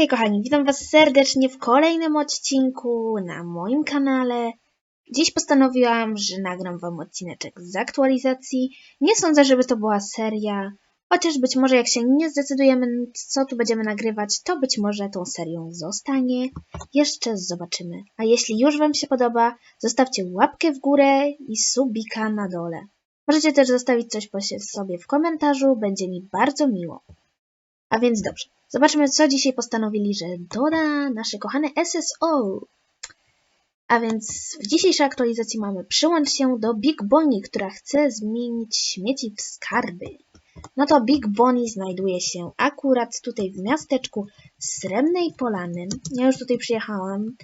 Hej kochani, witam was serdecznie w kolejnym odcinku na moim kanale. Dziś postanowiłam, że nagram wam odcineczek z aktualizacji. Nie sądzę, żeby to była seria, chociaż być może jak się nie zdecydujemy, co tu będziemy nagrywać, to być może tą serią zostanie. Jeszcze zobaczymy. A jeśli już wam się podoba, zostawcie łapkę w górę i subika na dole. Możecie też zostawić coś po sobie w komentarzu, będzie mi bardzo miło. A więc dobrze. Zobaczmy, co dzisiaj postanowili, że doda nasze kochane SSO. A więc w dzisiejszej aktualizacji mamy przyłącz się do Big Bonnie, która chce zmienić śmieci w skarby. No to Big Bonnie znajduje się akurat tutaj w miasteczku Srebrnej Polany. Ja już tutaj przyjechałam,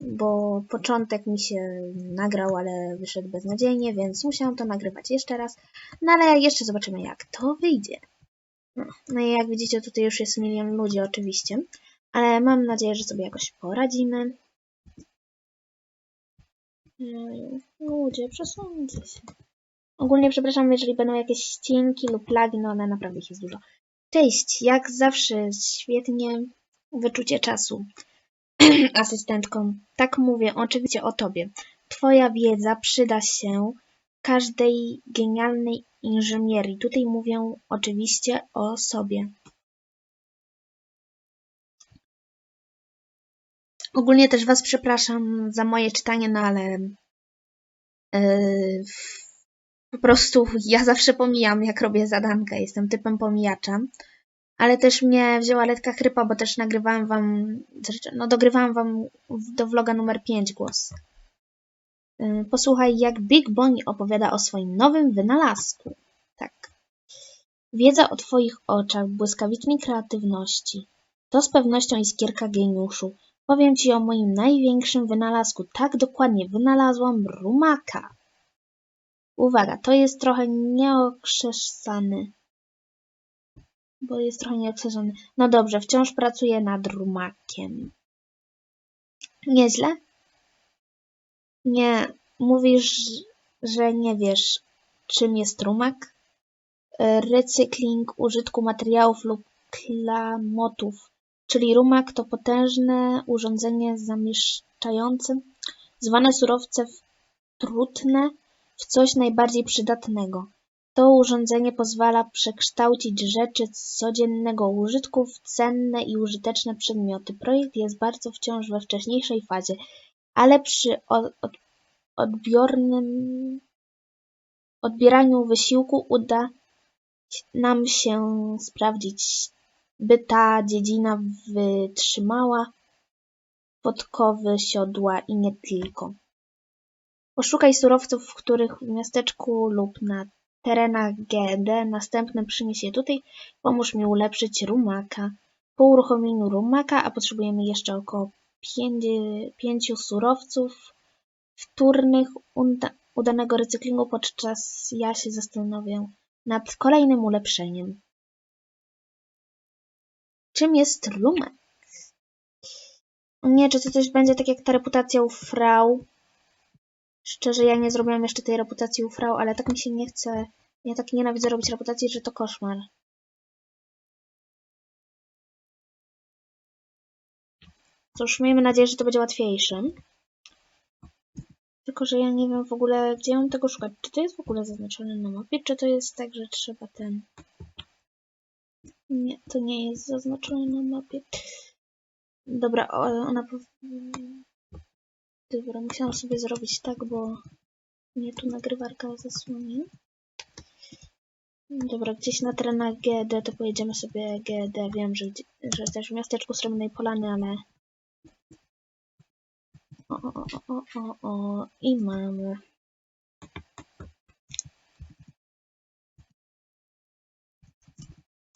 bo początek mi się nagrał, ale wyszedł beznadziejnie, więc musiałam to nagrywać jeszcze raz. No ale jeszcze zobaczymy, jak to wyjdzie. No, i jak widzicie, tutaj już jest milion ludzi oczywiście, ale mam nadzieję, że sobie jakoś poradzimy. Ej, Ludzie, przesuńcie się. Ogólnie przepraszam, jeżeli będą jakieś ścinki lub lagi, no ale naprawdę ich jest dużo. Cześć, jak zawsze świetnie wyczucie czasu asystentką. Tak mówię, oczywiście o tobie. Twoja wiedza przyda się każdej genialnej inżynierii. Tutaj mówię oczywiście o sobie. Ogólnie też Was przepraszam za moje czytanie, no ale yy, po prostu ja zawsze pomijam, jak robię zadanka. Jestem typem pomijacza. Ale też mnie wzięła lekka chrypa, bo też nagrywałam Wam, no dogrywałam Wam do vloga numer 5 głos. Posłuchaj, jak Big Bonnie opowiada o swoim nowym wynalazku. Tak. Wiedza o Twoich oczach, błyskawicznej kreatywności. To z pewnością iskierka geniuszu. Powiem Ci o moim największym wynalazku. Tak dokładnie, wynalazłam rumaka. Uwaga, to jest trochę nieokrzesany. Bo jest trochę nieokrzesany. No dobrze, wciąż pracuję nad rumakiem. Nieźle? Nie, mówisz, że nie wiesz, czym jest rumak? Recykling użytku materiałów lub klamotów, czyli rumak to potężne urządzenie zamieszczające zwane surowce trutne w coś najbardziej przydatnego. To urządzenie pozwala przekształcić rzeczy codziennego użytku w cenne i użyteczne przedmioty. Projekt jest bardzo wciąż we wcześniejszej fazie, ale przy odbiornym odbieraniu wysiłku uda nam się sprawdzić, by ta dziedzina wytrzymała podkowy siodła i nie tylko. Poszukaj surowców, w których w miasteczku lub na terenach GD następny przynieś je tutaj. Pomóż mi ulepszyć rumaka. Po uruchomieniu rumaka, a potrzebujemy jeszcze około pięciu surowców wtórnych uda, udanego recyklingu, podczas ja się zastanowię nad kolejnym ulepszeniem. Czym jest rumek? Nie, czy to coś będzie tak jak ta reputacja u frau? Szczerze, ja nie zrobiłam jeszcze tej reputacji u frau, ale tak mi się nie chce. Ja tak nienawidzę robić reputacji, że to koszmar. Cóż, miejmy nadzieję, że to będzie łatwiejsze. Tylko, że ja nie wiem w ogóle, gdzie mam tego szukać. Czy to jest w ogóle zaznaczone na mapie, czy to jest tak, że trzeba ten... Nie, to nie jest zaznaczone na mapie. Dobra, ona... Dobra, musiałam sobie zrobić tak, bo mnie tu nagrywarka zasłoni. Dobra, gdzieś na terenach GD to pojedziemy sobie GD. Wiem, że, że w miasteczku Srebrnej Polany, ale... O, o, o, o, o, i mamy.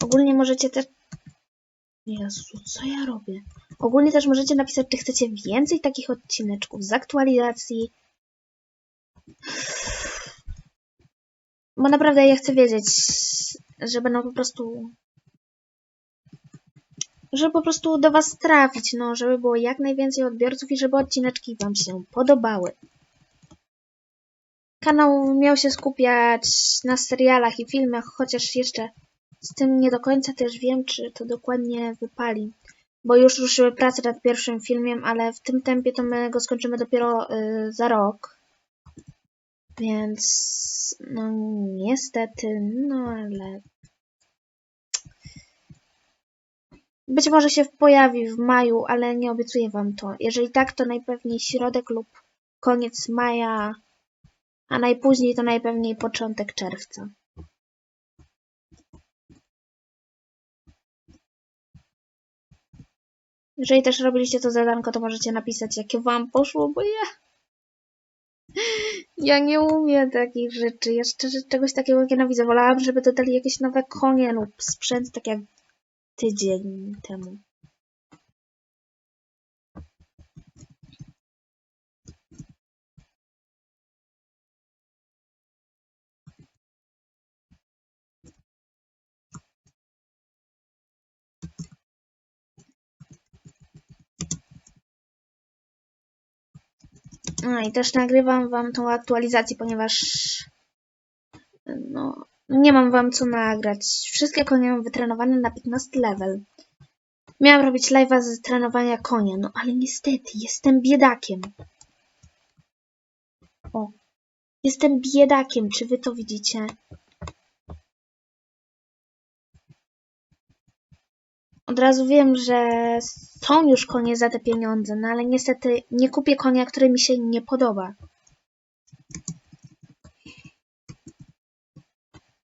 Ogólnie możecie też... Jezu, co ja robię? Ogólnie też możecie napisać, czy chcecie więcej takich odcineczków z aktualizacji. Bo naprawdę ja chcę wiedzieć, że będą po prostu... Żeby po prostu do Was trafić, no, żeby było jak najwięcej odbiorców i żeby odcineczki Wam się podobały. Kanał miał się skupiać na serialach i filmach, chociaż jeszcze z tym nie do końca też wiem, czy to dokładnie wypali. bo już ruszyły prace nad pierwszym filmem, ale w tym tempie to my go skończymy dopiero y, za rok. Więc no niestety, no ale być może się pojawi w maju, ale nie obiecuję wam to. Jeżeli tak, to najpewniej środek lub koniec maja, a najpóźniej to najpewniej początek czerwca. Jeżeli też robiliście to zadanko, to możecie napisać, jakie wam poszło, bo ja... Ja nie umiem takich rzeczy. Ja szczerze czegoś takiego nienawidzę. Wolałabym, żeby dodali jakieś nowe konie lub sprzęt, tak jak tydzień temu. A i też nagrywam wam tą aktualizację, ponieważ no, nie mam wam co nagrać. Wszystkie konie mam wytrenowane na 15 level. Miałam robić live'a z trenowania konia, no ale niestety jestem biedakiem. O, jestem biedakiem, czy wy to widzicie? Od razu wiem, że są już konie za te pieniądze, no ale niestety nie kupię konia, który mi się nie podoba.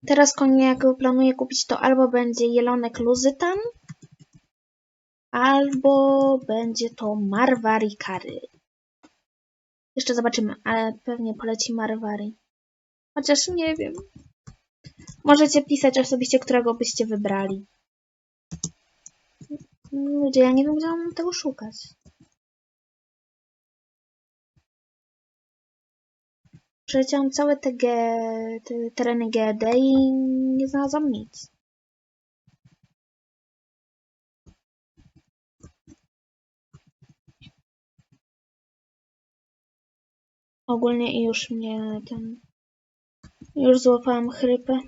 Teraz konie, jak planuję kupić, to albo będzie jelonek luzytan, albo będzie to Marwari Kary. Jeszcze zobaczymy, ale pewnie poleci Marwari. Chociaż nie wiem. Możecie pisać osobiście, którego byście wybrali. Ludzie, ja nie wiem, gdzie mam tego szukać. Przeleciałam całe te, ge, te tereny GD i nie znalazłam nic. Ogólnie i już mnie ten... Już złapałam chrypę.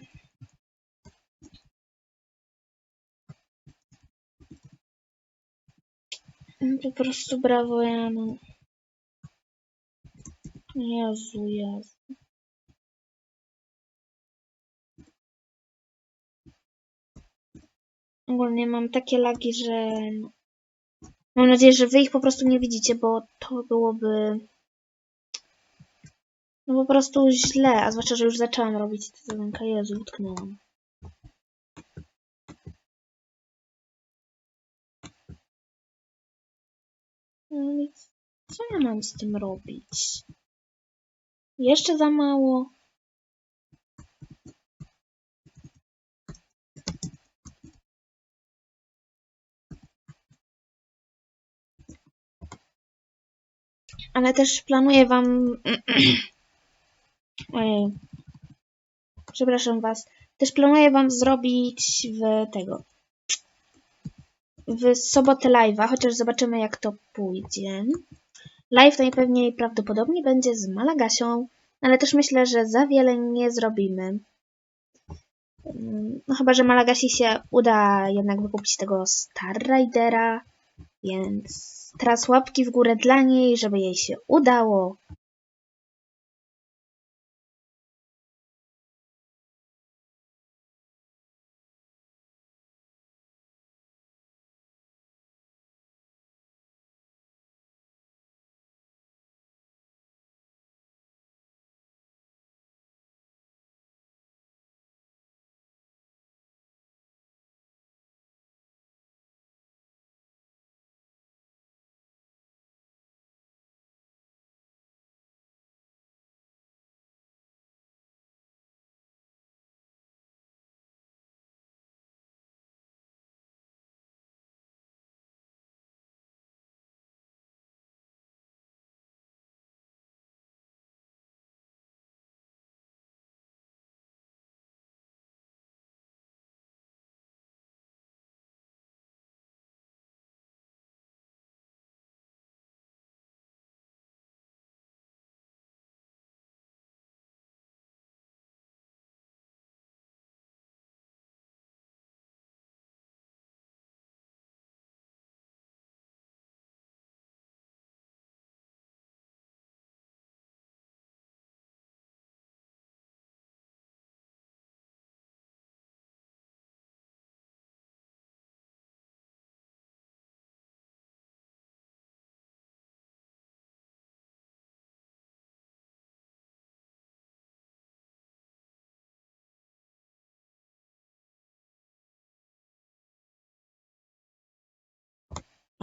Po prostu brawo, Janu. Jezu, Jezu. Ogólnie mam takie lagi, że... Mam nadzieję, że wy ich po prostu nie widzicie, bo to byłoby... No po prostu źle, a zwłaszcza, że już zaczęłam robić te zadanka. Jezu, utknęłam. No i co ja mam z tym robić? Jeszcze za mało. Ale też planuję wam... Przepraszam was. Też planuję wam zrobić w tego... W sobotę live'a, chociaż zobaczymy jak to pójdzie. Live najpewniej prawdopodobnie będzie z Malagasią, ale też myślę, że za wiele nie zrobimy. No chyba, że Malagasi się uda jednak wykupić tego Star Ridera, więc teraz łapki w górę dla niej, żeby jej się udało.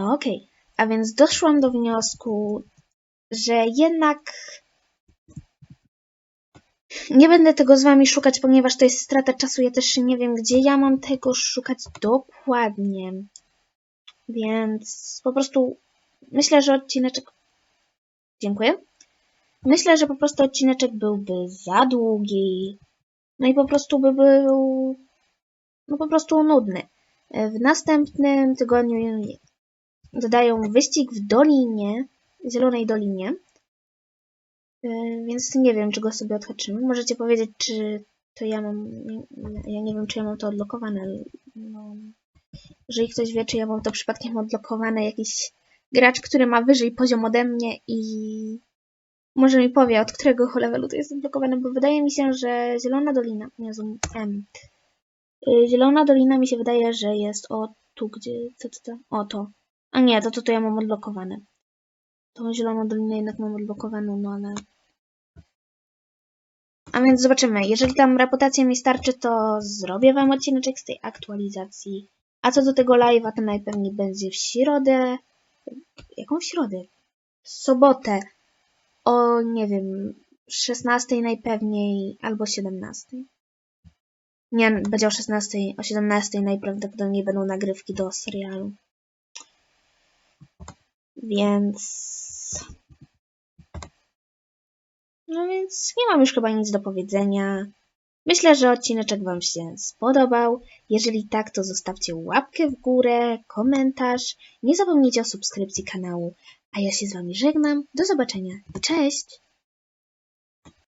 Okej, a więc doszłam do wniosku, że jednak nie będę tego z wami szukać, ponieważ to jest strata czasu. Ja też nie wiem, gdzie ja mam tego szukać dokładnie. Więc po prostu myślę, że odcineczek. Dziękuję. Myślę, że po prostu odcineczek byłby za długi. No i po prostu by był. No po prostu nudny. W następnym tygodniu dodają wyścig w Dolinie, Zielonej Dolinie. Yy, Więc nie wiem, czy go sobie odhaczymy. Możecie powiedzieć, czy to ja mam. Ja nie wiem, czy ja mam to odblokowane. ale No, jeżeli ktoś wie, czy ja mam to przypadkiem odblokowane, jakiś gracz, który ma wyżej poziom ode mnie i może mi powie, od którego levelu to jest odblokowane, bo wydaje mi się, że Zielona Dolina. Jezu, M. Yy, Zielona Dolina mi się wydaje, że jest o tu, gdzie. Co to? O to. A nie, to, to ja mam odblokowane. Tą Zieloną Dolinę jednak mam odblokowaną, no ale. A więc zobaczymy. Jeżeli tam reputacja mi starczy, to zrobię wam odcineczek z tej aktualizacji. A co do tego live'a, to najpewniej będzie w środę. Jaką w środę? W sobotę. O, nie wiem, 16 najpewniej albo 17. Nie, będzie o 16, o 17 najprawdopodobniej będą nagrywki do serialu. Więc. No więc nie mam już chyba nic do powiedzenia. Myślę, że odcineczek Wam się spodobał. Jeżeli tak, to zostawcie łapkę w górę, komentarz. Nie zapomnijcie o subskrypcji kanału. A ja się z Wami żegnam. Do zobaczenia cześć!